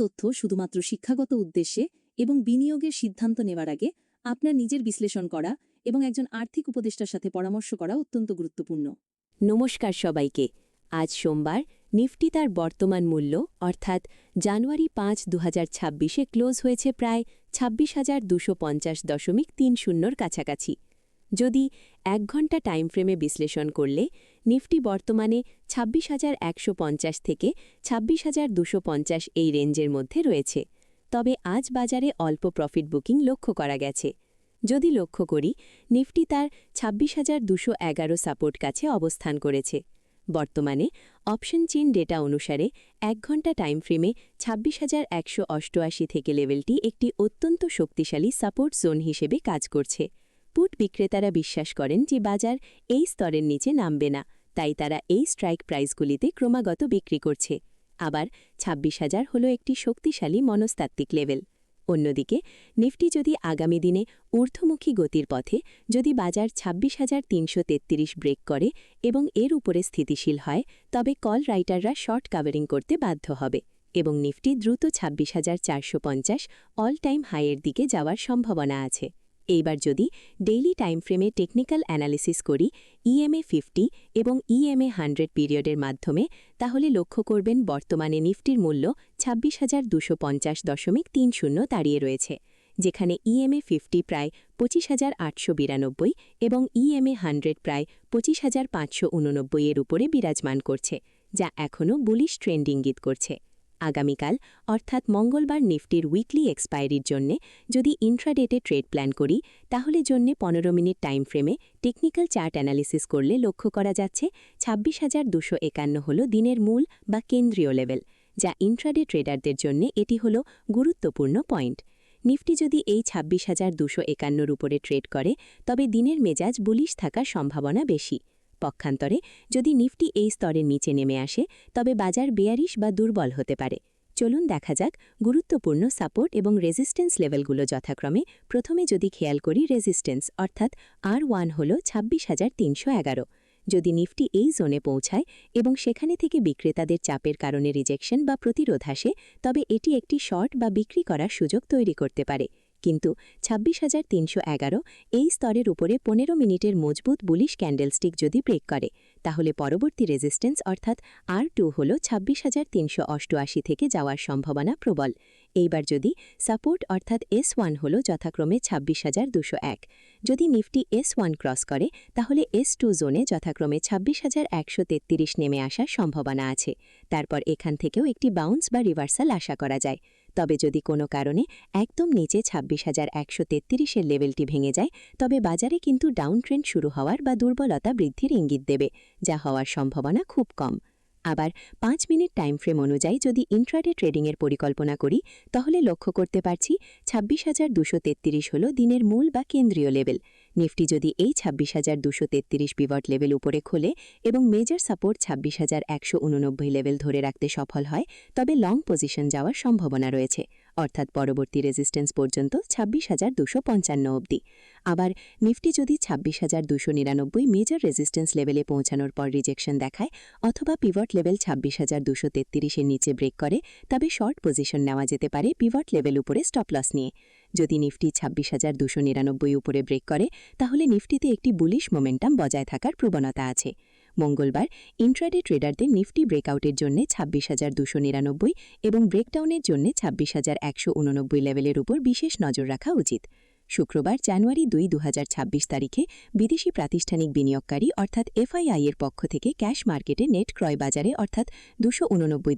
তথ্য শুধুমাত্র শিক্ষাগত উদ্দেশ্যে এবং বিনিয়োগের সিদ্ধান্ত নেওয়ার আগে আপনার নিজের বিশ্লেষণ করা এবং একজন আর্থিক উপদেষ্টার সাথে পরামর্শ করা অত্যন্ত গুরুত্বপূর্ণ। নমস্কার সবাইকে। আজ সোমবার নিফটি তার বর্তমান মূল্য, অর্থাৎ জানুয়ারি পাঁচ দু হাজার ক্লোজ হয়েছে প্রায় ছাব্বিশ হাজার দুশো পঞ্চাশ দশমিক তিন শূন্যর কাছাকাছি। যদি এক ঘণ্টা টাইম ফ্রেমে বিশ্লেষণ করলে, নিফটি বর্তমানে ছাব্বিশ হাজার একশো পঞ্চাশ থেকে ছাব্বিশ হাজার দুশো পঞ্চাশ এই রেঞ্জের মধ্যে রয়েছে। তবে আজ বাজারে অল্প প্রফিট বুকিং লক্ষ্য করা গেছে। যদি লক্ষ্য করি, নিফটি তার ছাব্বিশ হাজার দুশো এগারো সাপোর্ট কাছে অবস্থান করেছে। বর্তমানে অপশন চেন ডেটা অনুসারে এক ঘণ্টা টাইম ফ্রেমে ছাব্বিশ হাজার একশো অষ্টআশি থেকে লেভেলটি একটি অত্যন্ত শক্তিশালী সাপোর্ট জোন হিসেবে কাজ করছে। পুট বিক্রেতারা বিশ্বাস করেন যে বাজার এই স্তরের নিচে নামবে না, তাই তারা এই স্ট্রাইক প্রাইসগুলিতে ক্রমাগত বিক্রি করছে। আবার ছাব্বিশ হাজার হল একটি শক্তিশালী মনস্তাত্ত্বিক লেভেল। অন্যদিকে, নিফটি যদি আগামী দিনে ঊর্ধ্বমুখী গতির পথে যদি বাজার ছাব্বিশ হাজার তিনশো তেত্রিশ ব্রেক করে এবং এর উপরে স্থিতিশীল হয়, তবে কল রাইটাররা শর্ট কাভারিং করতে বাধ্য হবে এবং নিফটি দ্রুত ছাব্বিশ হাজার চারশো পঞ্চাশ অল টাইম হাইয়ের দিকে যাওয়ার সম্ভাবনা আছে। এইবার যদি ডেইলি টাইম ফ্রেমে টেকনিক্যাল অ্যানালিসিস করি ইএমএ ফিফটি এবং ইএমএ হান্ড্রেড পিরিয়ডের মাধ্যমে, তাহলে লক্ষ্য করবেন বর্তমানে নিফটির মূল্য ছাব্বিশ হাজার দুশো পঞ্চাশ দশমিক তিন শূন্য দাঁড়িয়ে রয়েছে, যেখানে ইএমএ ফিফটি প্রায় পঁচিশ হাজার আটশো বিরানব্বই এবং ইএমএ হান্ড্রেড প্রায় পঁচিশ হাজার পাঁচশো উননব্বই এর উপরে বিরাজমান করছে, যা এখনও বুলিশ ট্রেন্ড ইঙ্গিত করছে। আগামীকাল, অর্থাৎ মঙ্গলবার নিফটির উইকলি এক্সপায়ারির জন্যে যদি ইন্ট্রাডেটে ট্রেড প্ল্যান করি, তাহলে জন্যে পনেরো মিনিট টাইম ফ্রেমে টেকনিক্যাল চার্ট অ্যানালিসিস করলে লক্ষ্য করা যাচ্ছে ছাব্বিশ হাজার দুশো একান্ন হল দিনের মূল বা কেন্দ্রীয় লেভেল, যা ইন্ট্রাডে ট্রেডারদের জন্য এটি হল গুরুত্বপূর্ণ পয়েন্ট। নিফটি যদি এই ছাব্বিশ হাজার দুশো একান্নর উপরে ট্রেড করে, তবে দিনের মেজাজ বুলিশ থাকার সম্ভাবনা বেশি। পক্ষান্তরে যদি নিফটি এই স্তরের নিচে নেমে আসে, তবে বাজার বেয়ারিশ বা দুর্বল হতে পারে। চলুন দেখা যাক গুরুত্বপূর্ণ সাপোর্ট এবং রেজিস্ট্যান্স লেভেলগুলো যথাক্রমে। প্রথমে যদি খেয়াল করি, রেজিস্ট্যান্স, অর্থাৎ আর ওয়ান হল ছাব্বিশ হাজার তিনশো এগারো। যদি নিফটি এই জোনে পৌঁছায় এবং সেখানে থেকে বিক্রেতাদের চাপের কারণে রিজেকশন বা প্রতিরোধ আসে, তবে এটি একটি শর্ট বা বিক্রি করার সুযোগ তৈরি করতে পারে। কিন্তু ছাব্বিশ হাজার তিনশো এগারো এই স্তরের উপরে পনেরো মিনিটের মজবুত বুলিশ ক্যান্ডেলস্টিক যদি ব্রেক করে, তাহলে পরবর্তী রেজিস্ট্যান্স অর্থাৎ আর টু হল ছাব্বিশ হাজার তিনশো অষ্টআশি থেকে যাওয়ার সম্ভাবনা প্রবল। এইবার যদি সাপোর্ট অর্থাৎ এস ওয়ান হল যথাক্রমে ছাব্বিশ হাজার দুশো এক। যদি নিফটি এস ওয়ান ক্রস করে, তাহলে এস টু জোনে যথাক্রমে ছাব্বিশ হাজার একশো তেত্রিশ নেমে আসার সম্ভাবনা আছে। তারপর এখান থেকেও একটি বাউন্স বা রিভার্সাল আশা করা যায়। তবে যদি কোনো কারণে একদম নিচে ছাব্বিশ হাজার একশো তেত্রিশের লেভেলটি ভেঙে যায়, তবে বাজারে কিন্তু ডাউন ট্রেন্ড শুরু হওয়ার বা দুর্বলতা বৃদ্ধির ইঙ্গিত দেবে, যা হওয়ার সম্ভাবনা খুব কম। আবার পাঁচ মিনিট টাইম ফ্রেম অনুযায়ী যদি ইন্ট্রাডে ট্রেডিংয়ের পরিকল্পনা করি, তাহলে লক্ষ্য করতে পারছি ছাব্বিশ হাজার দুশো তেত্রিশ হল দিনের মূল বা কেন্দ্রীয় লেভেল। নিফটি যদি এই ছাব্বিশ হাজার দুশো তেত্রিশ পিভট লেভেল উপরে খোলে এবং মেজর সাপোর্ট ছাব্বিশ হাজার একশো উননব্বই লেভেল ধরে রাখতে সফল হয়, তবে লং পজিশন যাওয়ার সম্ভাবনা রয়েছে। অর্থাৎ পরবর্তী রেজিস্ট্যান্স পর্যন্ত ছাব্বিশ হাজার দুশো পঞ্চান্ন অবধি। আবার নিফটি যদি ছাব্বিশ হাজার দুশো নিরানব্বই মেজর রেজিস্ট্যান্স লেভেলে পৌঁছানোর পর রিজেকশন দেখায় অথবা পিভট লেভেল ছাব্বিশ হাজার দুশো তেত্রিশের নিচে ব্রেক করে, তবে শর্ট পজিশন নেওয়া যেতে পারে পিভট লেভেল উপরে স্টপ লস নিয়ে। যদি নিফটি ছাব্বিশ হাজার দুশো নিরানব্বই উপরে ব্রেক করে, তাহলে নিফটিতে একটি বুলিশ মোমেন্টাম বজায় থাকার প্রবণতা আছে। মঙ্গলবার ইন্ট্রাডে ট্রেডারদের নিফটি ব্রেকআউটের জন্য ছাব্বিশ হাজার দুশো নিরানব্বই এবং ব্রেকডাউনের জন্য ছাব্বিশ হাজার একশো উননব্বই লেভেলের উপর বিশেষ নজর রাখা উচিত। শুক্রবার জানুয়ারি দুই দু তারিখে বিদেশি প্রাতিষ্ঠানিক বিনিয়োগকারী অর্থাৎ এফআইআই এর পক্ষ থেকে ক্যাশ মার্কেটে নেট ক্রয় বাজারে অর্থাৎ দুশো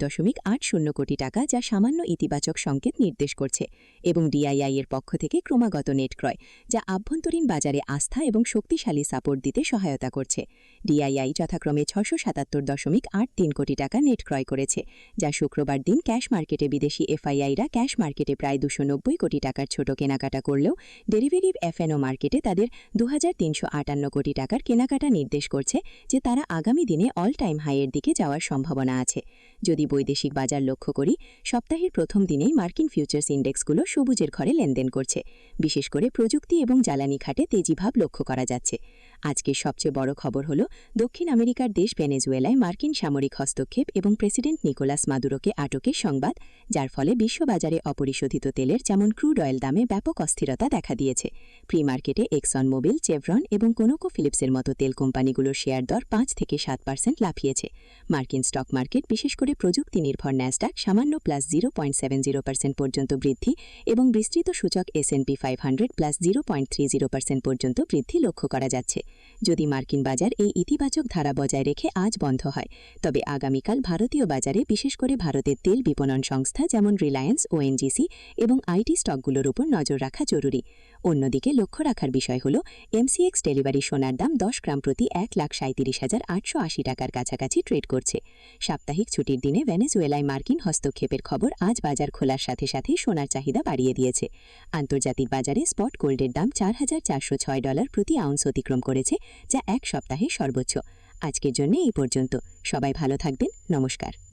দশমিক আট শূন্য কোটি টাকা যা সামান্য ইতিবাচক সংকেত নির্দেশ করছে এবং ডিআইআই এর পক্ষ থেকে ক্রমাগত নেট ক্রয়, যা আভ্যন্তরীণ বাজারে আস্থা এবং শক্তিশালী সাপোর্ট দিতে সহায়তা করছে। ডিআইআই যথাক্রমে ছশো সাতাত্তর দশমিক আট তিন কোটি টাকা নেট ক্রয় করেছে, যা শুক্রবার দিন ক্যাশ মার্কেটে বিদেশি এফআইআইরা ক্যাশ মার্কেটে প্রায় দুশো কোটি টাকার ছোট কেনাকাটা করলেও ডেরিভেটিভ এফএনও মার্কেটে তাদের দু হাজার তিনশো আটান্ন কোটি টাকার কেনাকাটা নির্দেশ করছে যে তারা আগামী দিনে অল টাইম হাইয়ের দিকে যাওয়ার সম্ভাবনা আছে। যদি বৈদেশিক বাজার লক্ষ্য করি, সপ্তাহের প্রথম দিনেই মার্কিন ফিউচার্স ইন্ডেক্সগুলো সবুজের ঘরে লেনদেন করছে। বিশেষ করে প্রযুক্তি এবং জ্বালানি খাটে তেজিভাব লক্ষ্য করা যাচ্ছে। আজকের সবচেয়ে বড় খবর হল, দক্ষিণ আমেরিকার দেশ ভেনেজুয়েলায় মার্কিন সামরিক হস্তক্ষেপ এবং প্রেসিডেন্ট নিকোলাস মাদুরোকে আটকের সংবাদ, যার ফলে বিশ্ববাজারে অপরিশোধিত তেলের যেমন ক্রুড অয়েল দামে ব্যাপক অস্থিরতা দেখা দিয়েছে। প্রি মার্কেটে এক্সন মোবিল চেভরন এবং কোনোকো ফিলিপসের মতো তেল কোম্পানিগুলোর শেয়ার দর পাঁচ থেকে সাত পার্সেন্ট লাফিয়েছে। মার্কিন স্টক মার্কেট বিশেষ করে প্রযুক্তি নির্ভর ন্যাসডাক সামান্য plus zero point seven zero percent পর্যন্ত বৃদ্ধি এবং বিস্তৃত সূচক S and P five hundred plus zero point three zero percent পর্যন্ত বৃদ্ধি লক্ষ্য করা যাচ্ছে। যদি মার্কিন বাজার এই ইতিবাচক ধারা বজায় রেখে আজ বন্ধ হয়, তবে আগামীকাল ভারতীয় বাজারে বিশেষ করে ভারতের তেল বিপণন সংস্থা যেমন রিলায়েন্স, ওএনজিসি এবং আইটি স্টকগুলোর উপর নজর রাখা জরুরি। অন্যদিকে লক্ষ্য রাখার বিষয় হল এমসিএক্স ডেলিভারি সোনার দাম দশ গ্রাম প্রতি এক লাখ সাঁত্রিশ হাজার আটশো আশি টাকার কাছাকাছি ট্রেড করছে। সাপ্তাহিক ছুটির দিনে ভেনেজুয়েলায় মার্কিন হস্তক্ষেপের খবর আজ বাজার খোলার সাথে সাথেই সোনার চাহিদা বাড়িয়ে দিয়েছে। আন্তর্জাতিক বাজারে স্পট গোল্ডের দাম চার হাজার চারশো ছয় ডলার প্রতি আউন্স অতিক্রম করেছে, যা এক সপ্তাহে সর্বোচ্চ। আজকের জন্য এই পর্যন্ত। সবাই ভালো থাকবেন। নমস্কার।